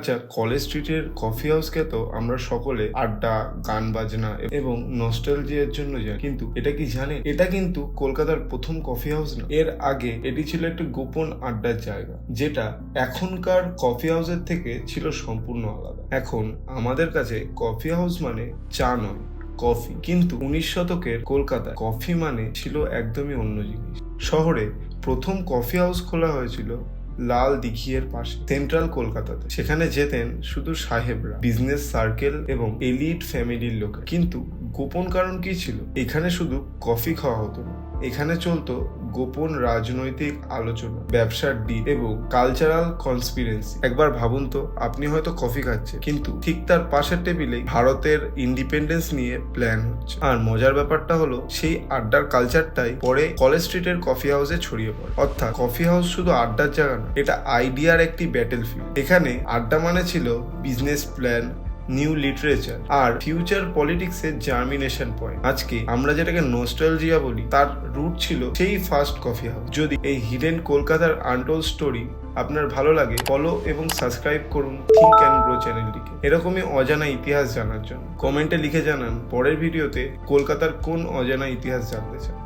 আচ্ছা কলেজ স্ট্রিটের কফি হাউসকে তো আমরা সকলে আড্ডা, গান বাজনা এবং নস্টালজিয়ার জন্য যাই কিন্তু এটা কি জানেন? এটা কিন্তু কলকাতার প্রথম কফি হাউস না। এর আগে এটি ছিল একটি গোপন আড্ডার জায়গা, যেটা এখনকার কফি হাউসের থেকে ছিল সম্পূর্ণ আলাদা। এখন আমাদের কাছে কফি হাউস মানে চা নয় কফি কিন্তু উনিশ শতকের কলকাতা কফি মানে ছিল একদমই অন্য জিনিস। শহরে প্রথম কফি হাউস খোলা হয়েছিল লাল দিঘিয়ের পাশে, সেন্ট্রাল কলকাতাতে। সেখানে যেতেন শুধু সাহেবরা, বিজনেস সার্কেল এবং এলিট ফ্যামিলির লোক কিন্তু গোপন কারণ কি ছিল? এখানে শুধু কফি খাওয়া হতো না। এখানে চলতো গোপন রাজনৈতিক আলোচনা, ব্যবসার ডিল এবং কালচারাল কনস্পিরেন্সি একবার ভাবুন তো, আপনি হয়তো কফি খাচ্ছেন, কিন্তু ঠিক তার পাশের টেবিলে ভারতের ইন্ডিপেন্ডেন্স নিয়ে প্ল্যান হচ্ছে। আর মজার ব্যাপারটা হলো, সেই আড্ডার কালচারটাই পরে কলেজ স্ট্রিটের কফি হাউসে ছড়িয়ে পড়ে। অর্থাৎ কফি হাউস শুধু আড্ডার জায়গা না এটা আইডিয়ার একটি ব্যাটেল ফিল্ড এখানে আড্ডা মানে ছিল বিজনেস প্ল্যান নিউ লিটারেচার আর ফিউচার পলিটিক্সের জার্মিনেশন পয়েন্ট। আজকে আমরা যেটাকে নোস্টালজিয়া বলি, তার রুট ছিল সেই ফার্স্ট কফি হাউস। যদি এই হিডেন কলকাতার আনটোল স্টোরি আপনার ভালো লাগে ফলো এবং সাবস্ক্রাইব করুন থিঙ্ক অ্যান্ড গ্রো চ্যানেলটিকে এরকমই অজানা ইতিহাস জানার জন্য। কমেন্টে লিখে জানান, পরের ভিডিওতে কলকাতার কোন অজানা ইতিহাস জানতে চান।